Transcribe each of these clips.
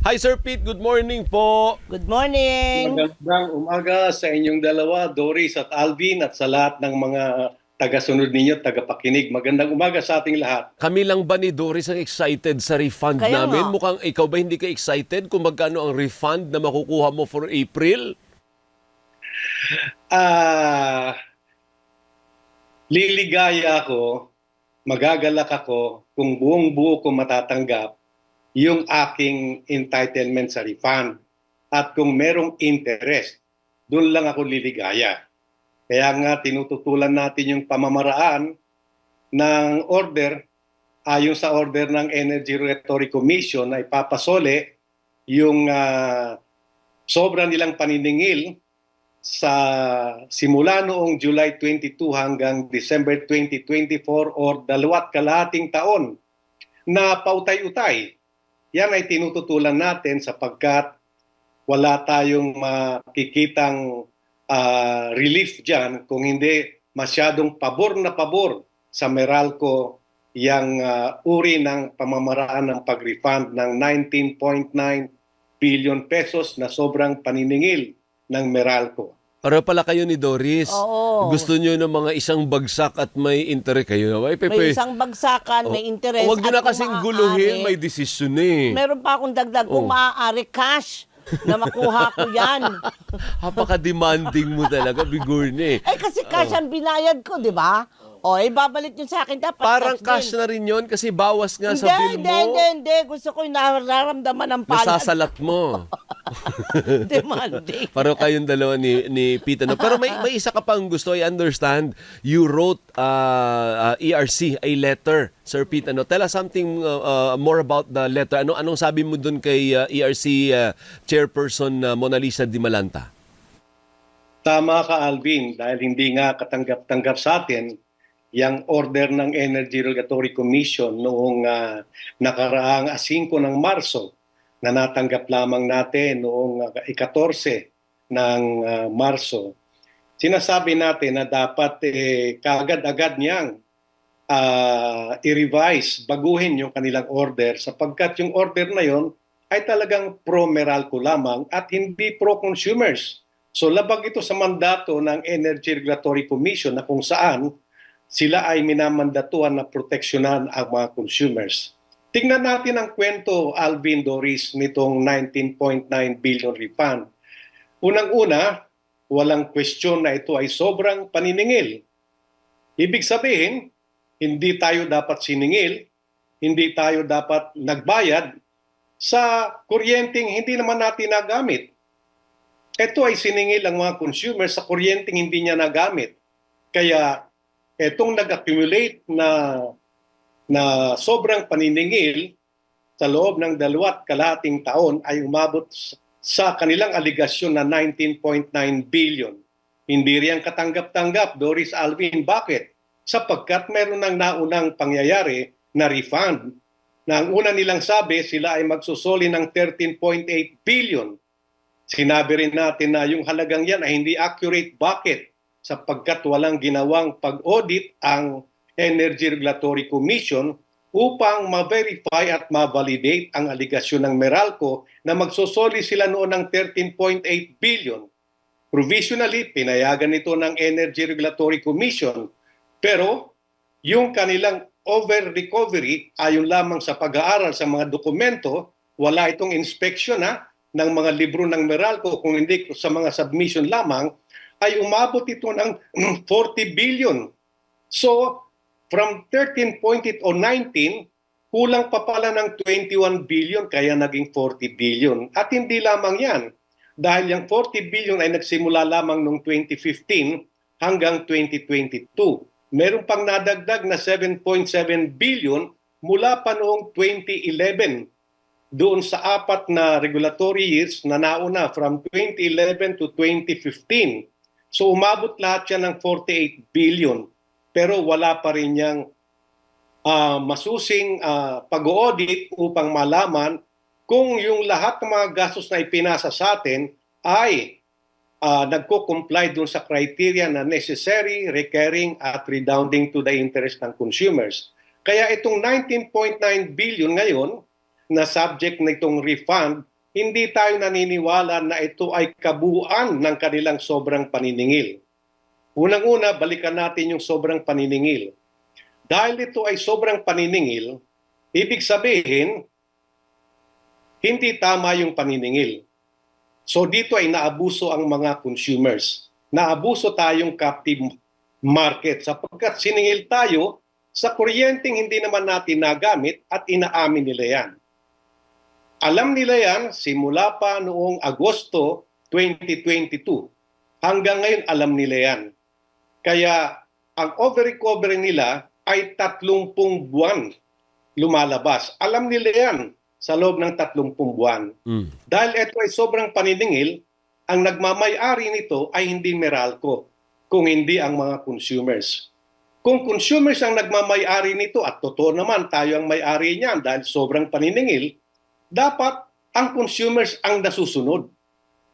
Hi Sir Pete, good morning po. Good morning. Magandang umaga sa inyong dalawa, Doris at Alvin, at sa lahat ng mga tagasunod ninyo, tagapakinig. Magandang umaga sa ating lahat. Kami lang ba ni Doris ang excited sa refund Kaya namin? nga. Mukhang ikaw ba hindi ka excited kung magkano ang refund na makukuha mo for April? Ah, liligaya ako, magagalak ako kung buong buo ko matatanggap yung aking entitlement sa refund. At kung merong interest, doon lang ako liligaya. Kaya nga tinututulan natin yung pamamaraan ng order ayon sa order ng Energy Regulatory Commission na ipapasole yung ah, sobra nilang paniningil sa simula noong July 22 hanggang December 2024 or dalawat kalahating taon na pautay-utay. Yan ay tinututulan natin sapagkat wala tayong makikitang ah, relief dyan kung hindi masyadong pabor na pabor sa Meralco yung ah, uri ng pamamaraan ng pag-refund ng 19.9 billion pesos na sobrang paniningil ng Meralco. Para pala kayo ni Doris. Oo. Gusto nyo ng mga isang bagsak at may interest kayo. Ay, pepe. May isang bagsakan, may interest. Huwag nyo at na kasing guluhin, may desisyon eh. Meron pa akong dagdag, kung Oh. maaari, cash na makuha ko yan. Napaka-demanding mo talaga, Bigorne. eh kasi cash ang binayad ko, di ba? O, eh, babalik nyo sa akin dapat Parang cash, na rin yon kasi bawas nga Hindi, sa bill hindi, mo. hindi, hindi. Gusto ko yung nararamdaman ng palad. Nasasalat mo. Demanding. Pareho kayong dalawa ni, ni Pete. No? Pero may, may isa ka pang gusto. I understand you wrote uh, uh, ERC a letter, Sir Pete. Ano? Tell us something uh, uh, more about the letter. Ano, anong sabi mo dun kay uh, ERC uh, Chairperson uh, Mona Lisa Di Malanta? Tama ka Alvin dahil hindi nga katanggap-tanggap sa atin yung order ng Energy Regulatory Commission noong ah, nakaraang 5 ng Marso na natanggap lamang natin noong ah, 14 ng ah, Marso. Sinasabi natin na dapat eh, kaagad-agad niyang ah, i-revise, baguhin yung kanilang order sapagkat yung order na yon ay talagang pro-Meralco lamang at hindi pro-consumers. So labag ito sa mandato ng Energy Regulatory Commission na kung saan sila ay minamandatuhan na proteksyonan ang mga consumers. Tingnan natin ang kwento, Alvin Doris, nitong 19.9 billion refund. Unang-una, walang question na ito ay sobrang paniningil. Ibig sabihin, hindi tayo dapat siningil, hindi tayo dapat nagbayad sa kuryenteng hindi naman natin nagamit. Ito ay siningil ang mga consumers sa kuryenteng hindi niya nagamit. Kaya etong nag-accumulate na na sobrang paniningil sa loob ng dalawat kalahating taon ay umabot sa kanilang aligasyon na 19.9 billion. Hindi riyan katanggap-tanggap, Doris Alvin. Bakit? Sapagkat meron ng naunang pangyayari na refund na ang una nilang sabi sila ay magsusoli ng 13.8 billion. Sinabi rin natin na yung halagang yan ay hindi accurate. Bakit? Sapagkat walang ginawang pag-audit ang Energy Regulatory Commission upang ma-verify at ma-validate ang aligasyon ng Meralco na magsusoli sila noon ng 13.8 billion. Provisionally, pinayagan ito ng Energy Regulatory Commission. Pero yung kanilang over-recovery ayon lamang sa pag-aaral sa mga dokumento, wala itong inspection ha, ng mga libro ng Meralco, kung hindi sa mga submission lamang, ay umabot ito ng 40 billion. So, from 13.8 o 19, kulang pa pala ng 21 billion kaya naging 40 billion. At hindi lamang yan, dahil yung 40 billion ay nagsimula lamang noong 2015 hanggang 2022. Meron pang nadagdag na 7.7 billion mula pa noong 2011 doon sa apat na regulatory years na nauna from 2011 to 2015. So umabot lahat yan ng 48 billion pero wala pa rin niyang ah, masusing ah, pag-audit upang malaman kung yung lahat ng mga gastos na ipinasa sa atin ay ah, nagko-comply dun sa criteria na necessary, recurring at redounding to the interest ng consumers. Kaya itong 19.9 billion ngayon na subject na itong refund, hindi tayo naniniwala na ito ay kabuuan ng kanilang sobrang paniningil. Unang-una, balikan natin yung sobrang paniningil. Dahil ito ay sobrang paniningil, ibig sabihin, hindi tama yung paniningil. So dito ay naabuso ang mga consumers. Naabuso tayong captive market sapagkat siningil tayo sa kuryenteng hindi naman natin nagamit at inaamin nila yan. Alam nila yan simula pa noong Agosto 2022. Hanggang ngayon alam nila yan. Kaya ang over-recovery nila ay 30 buwan lumalabas. Alam nila yan sa loob ng 30 buwan. Mm. Dahil ito ay sobrang paniningil, ang nagmamay-ari nito ay hindi Meralco, kung hindi ang mga consumers. Kung consumers ang nagmamay-ari nito, at totoo naman tayo ang may-ari niyan dahil sobrang paniningil, dapat ang consumers ang nasusunod.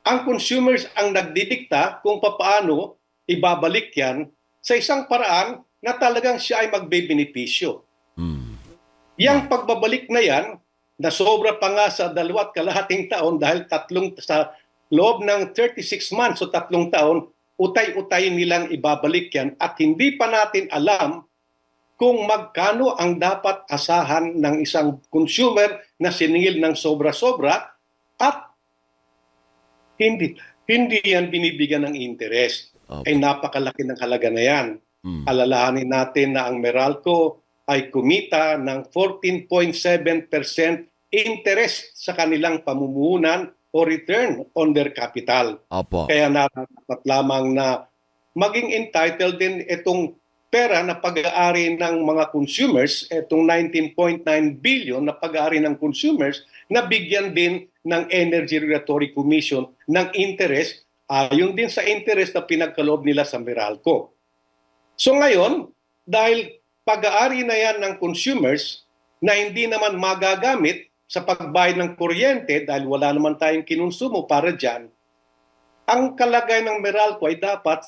Ang consumers ang nagdidikta kung papaano ibabalik yan sa isang paraan na talagang siya ay magbebenepisyo. Mm. Yang pagbabalik na yan, na sobra pa nga sa dalawat kalahating taon dahil tatlong sa loob ng 36 months o tatlong taon, utay-utay nilang ibabalik yan at hindi pa natin alam kung magkano ang dapat asahan ng isang consumer na siningil ng sobra-sobra at hindi hindi yan binibigyan ng interest. Opo. Ay napakalaki ng halaga na yan Mm. alalahanin natin na ang Meralco ay kumita ng 14.7% interest sa kanilang pamumuhunan o return on their capital. Opo. Kaya dapat lamang na maging entitled din itong pera na pag-aari ng mga consumers, itong 19.9 billion na pag-aari ng consumers, na bigyan din ng Energy Regulatory Commission ng interest ayon din sa interest na pinagkaloob nila sa Meralco. So ngayon, dahil pag-aari na yan ng consumers na hindi naman magagamit sa pagbayad ng kuryente dahil wala naman tayong kinonsumo para dyan, ang kalagay ng Meralco ay dapat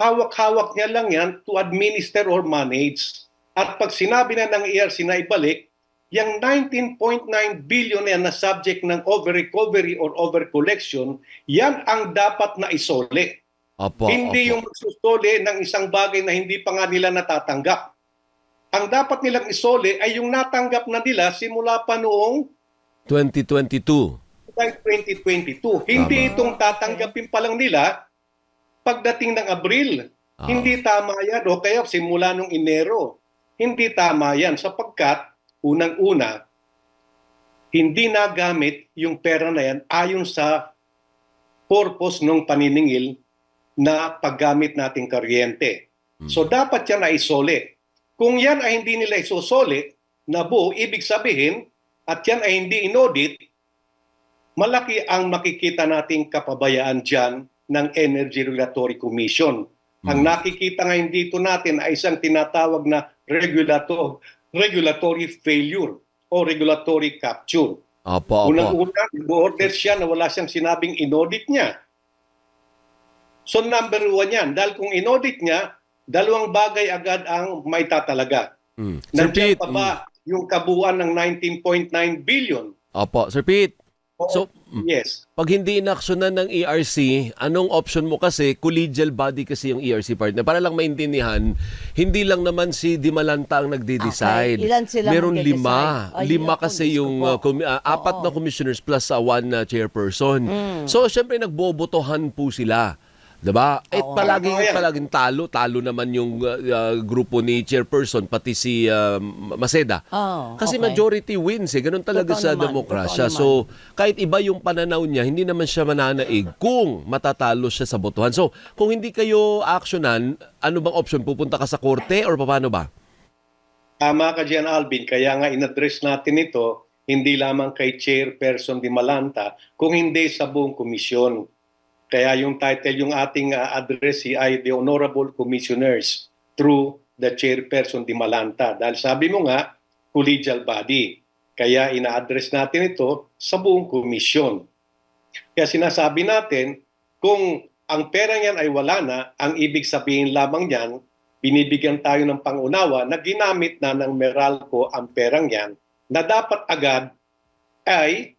hawak-hawak niya lang yan to administer or manage. At pag sinabi na ng ERC na ibalik, yung 19.9 billion na yan na subject ng over-recovery or over-collection, yan ang dapat na isole. Opo. Hindi opo. yung magsusole ng isang bagay na hindi pa nga nila natatanggap. Ang dapat nilang isole ay yung natanggap na nila simula pa noong 2022. 2022. Hindi Tama. itong tatanggapin pa lang nila pagdating ng Abril. Ah. Hindi tama yan. O kaya simula nung Enero. Hindi tama yan sapagkat unang-una, hindi nagamit yung pera na yan ayon sa purpose ng paniningil na paggamit nating kuryente. So dapat yan ay isole. Kung yan ay hindi nila isusole na buo, ibig sabihin, at yan ay hindi inaudit, malaki ang makikita nating kapabayaan dyan ng Energy Regulatory Commission. Ang nakikita ngayon dito natin ay isang tinatawag na regulator, regulatory failure o regulatory capture. Opo, opo. Unang-una, nag-order siya na wala siyang sinabing inaudit niya. So number one yan. Dahil kung inaudit niya, dalawang bagay agad ang may tatalaga. Mm. Sir Nandiyan Pete. pa ba yung kabuuan ng 19.9 billion? mm. Opo, Sir Pete. So, mm. yes. Pag hindi inaksyonan ng ERC, anong option mo kasi? Collegial body kasi yung ERC partner. Para lang maintindihan, hindi lang naman si Dimalanta ang nagde-decide. Okay. Ilan sila Meron lima. Ay, lima kasi yung uh, commi- uh, apat Oo. na commissioners plus uh, one uh, chairperson. Mm. So, syempre nagbobotohan po sila. 'Di ba? Eh Oo. palaging Oo, yan. palaging talo, talo naman yung uh, uh, grupo ni chairperson pati si uh, Maceda. Oh, Kasi okay. majority wins eh. Ganun talaga Totoo sa naman, demokrasya. totoo So, kahit iba yung pananaw niya, hindi naman siya mananaig kung matatalo siya sa botohan. So, kung hindi kayo actionan, ano bang option? Pupunta ka sa korte or paano ba? Tama ka dyan, Alvin. Kaya nga in-address natin ito, hindi lamang kay Chairperson Di Malanta, kung hindi sa buong komisyon. Kaya yung title, yung ating uh, address ay The Honorable Commissioners through the Chairperson Di Malanta. Dahil sabi mo nga, collegial body. Kaya ina-address natin ito sa buong komisyon. Kaya sinasabi natin, kung ang pera niyan ay wala na, ang ibig sabihin lamang niyan, binibigyan tayo ng pangunawa na ginamit na ng Meralco ang perang yan na dapat agad ay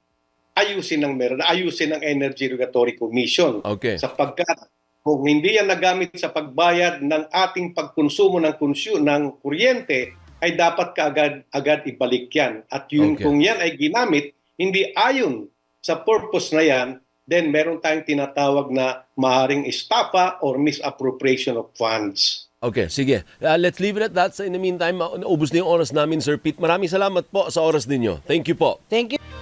ayusin ng meron, ayusin ng Energy Regulatory Commission. Okay. Sapagkat kung hindi yan nagamit sa pagbayad ng ating pagkonsumo ng konsyu ng kuryente, ay dapat kaagad agad ibalik yan. At yun, Okay. kung yan ay ginamit, hindi ayon sa purpose na yan, then meron tayong tinatawag na maaaring estafa or misappropriation of funds. Okay, sige. Uh, let's leave it at that. So in the meantime, uh, naubos na yung oras namin, Sir Pete. Maraming salamat po sa oras ninyo. Thank you po. Thank you.